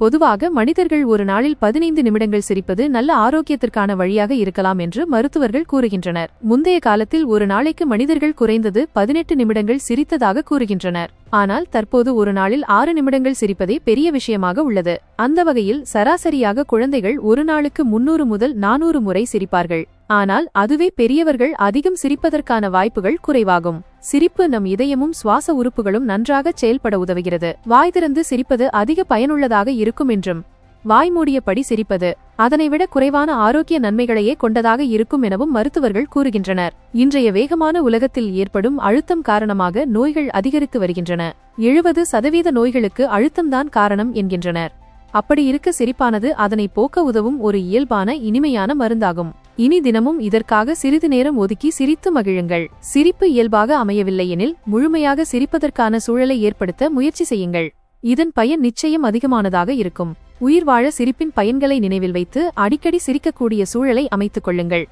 பொதுவாக மனிதர்கள் ஒரு நாளில் பதினைந்து நிமிடங்கள் சிரிப்பது நல்ல ஆரோக்கியத்திற்கான வழியாக இருக்கலாம் என்று மருத்துவர்கள் கூறுகின்றனர். முந்தைய காலத்தில் ஒரு நாளைக்கு மனிதர்கள் குறைந்தது பதினெட்டு நிமிடங்கள் சிரித்ததாக கூறுகின்றனர். ஆனால் தற்போது ஒரு நாளில் ஆறு நிமிடங்கள் சிரிப்பதே பெரிய விஷயமாக உள்ளது. அந்த வகையில் சராசரியாக குழந்தைகள் ஒரு நாளுக்கு முன்னூறு முதல் நானூறு முறை சிரிப்பார்கள். ஆனால் அதுவே பெரியவர்கள் அதிகம் சிரிப்பதற்கான வாய்ப்புகள் குறைவாகும். சிரிப்பு நம் இதயமும் சுவாச உறுப்புகளும் நன்றாக செயல்பட உதவுகிறது. வாய் திறந்து சிரிப்பது அதிக பயனுள்ளதாக இருக்கும் என்றும் வாய் மூடியபடி சிரிப்பது அதனைவிட குறைவான ஆரோக்கிய நன்மைகளையே கொண்டதாக இருக்கும் எனவும் மருத்துவர்கள் கூறுகின்றனர். இன்றைய வேகமான உலகத்தில் ஏற்படும் அழுத்தம் காரணமாக நோய்கள் அதிகரித்து வருகின்றன. எழுபது சதவீத நோய்களுக்கு அழுத்தம்தான் காரணம் என்கின்றனர். அப்படி இருக்க சிரிப்பானது அதனை போக்க உதவும் ஒரு இயல்பான இனிமையான மருந்தாகும். இனி தினமும் இதற்காக சிறிது நேரம் ஒதுக்கி சிரித்து மகிழுங்கள். சிரிப்பு இயல்பாக அமையவில்லை எனில் முழுமையாக சிரிப்பதற்கான சூழலை ஏற்படுத்த முயற்சி செய்யுங்கள். இதன் பயன் நிச்சயம் அதிகமானதாக இருக்கும். உயிர் வாழ சிரிப்பின் பயன்களை நினைவில் வைத்து அடிக்கடி சிரிக்கக்கூடிய சூழலை அமைத்துக் கொள்ளுங்கள்.